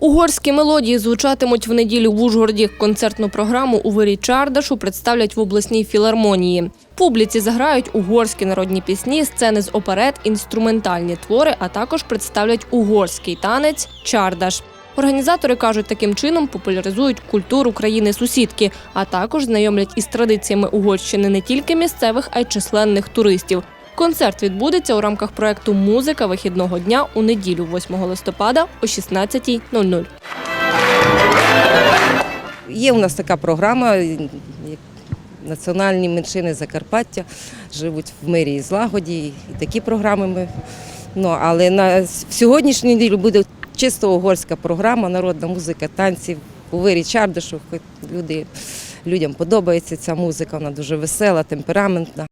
Угорські мелодії звучатимуть в неділю в Ужгороді. Концертну програму у вирі Чардашу представлять в обласній філармонії. Публіці заграють угорські народні пісні, сцени з оперет, інструментальні твори, а також представлять угорський танець Чардаш. Організатори кажуть, таким чином популяризують культуру країни-сусідки, а також знайомлять із традиціями Угорщини не тільки місцевих, а й численних туристів. Концерт відбудеться у рамках проекту Музика вихідного дня у неділю, 8 листопада о 16.00. Є у нас така програма. Національні меншини Закарпаття живуть в мирі і злагоді. І такі програми ми. Ну, але на с- в сьогоднішню неділю буде чисто угорська програма, народна музика, танці у вирі Чардишу. Люди, людям подобається ця музика, вона дуже весела, темпераментна.